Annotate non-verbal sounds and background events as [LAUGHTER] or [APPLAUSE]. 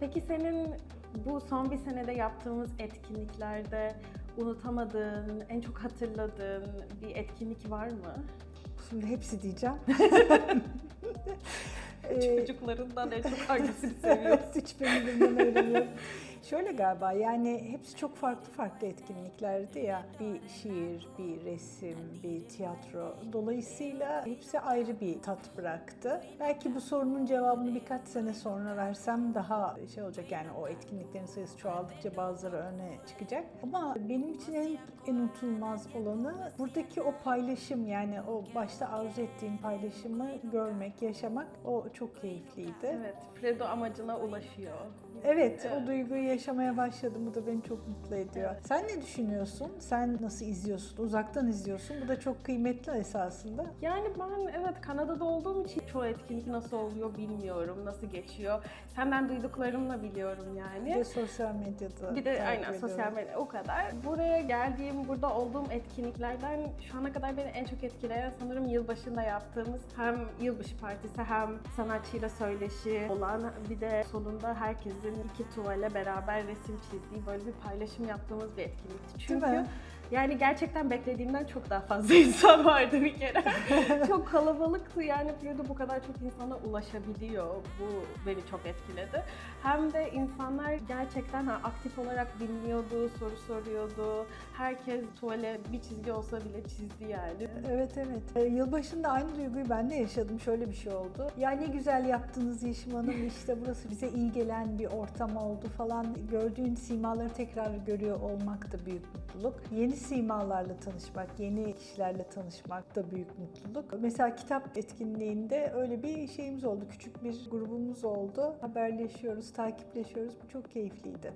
Peki senin bu son bir senede yaptığımız etkinliklerde unutamadığın, en çok hatırladığın bir etkinlik var mı? Şimdi hepsi diyeceğim. [LAUGHS] Ee, Çocuklarından en çok hangisini [LAUGHS] seviyorsun? Hiçbirinden öğreniyorum. Şöyle galiba yani hepsi çok farklı farklı etkinliklerdi ya. Bir şiir, bir resim, bir tiyatro. Dolayısıyla hepsi ayrı bir tat bıraktı. Belki bu sorunun cevabını birkaç sene sonra versem daha şey olacak yani o etkinliklerin sayısı çoğaldıkça bazıları öne çıkacak. Ama benim için en, en unutulmaz olanı buradaki o paylaşım yani o başta arzu ettiğim paylaşımı görmek, yaşamak o çok keyifliydi. Evet, Fredo amacına ulaşıyor. Evet, Evet. o duyguyu yaşamaya başladım. Bu da beni çok mutlu ediyor. Sen ne düşünüyorsun? Sen nasıl izliyorsun? Uzaktan izliyorsun. Bu da çok kıymetli esasında. Yani ben evet Kanada'da olduğum için çoğu etkinlik nasıl oluyor bilmiyorum, nasıl geçiyor. Senden duyduklarımla biliyorum Bir yani. de sosyal medyada. Bir de aynen ediyorum. sosyal medya o kadar. Buraya geldiğim, burada olduğum etkinliklerden şu ana kadar beni en çok etkileyen sanırım yılbaşında yaptığımız hem yılbaşı partisi hem sanatçıyla söyleşi olan bir de sonunda herkesin iki tuvale beraber resim çizdiği böyle bir paylaşım yaptığımız bir etkinlikti. Çünkü? Yani gerçekten beklediğimden çok daha fazla [LAUGHS] insan vardı bir kere. [LAUGHS] çok kalabalıktı yani Florida bu kadar çok insana ulaşabiliyor. Bu beni çok etkiledi. Hem de insanlar gerçekten ha, aktif olarak dinliyordu, soru soruyordu. Herkes tuvale bir çizgi olsa bile çizdi yani. Evet evet. Ee, Yılbaşında aynı duyguyu ben de yaşadım. Şöyle bir şey oldu. Ya ne güzel yaptınız Yeşim Hanım işte burası bize iyi gelen bir ortam oldu falan. Gördüğün simaları tekrar görüyor olmak da büyük mutluluk. Yeni simalarla tanışmak, yeni kişilerle tanışmak da büyük mutluluk. Mesela kitap etkinliğinde öyle bir şeyimiz oldu. Küçük bir grubumuz oldu. Haberleşiyoruz, takipleşiyoruz. Bu çok keyifliydi.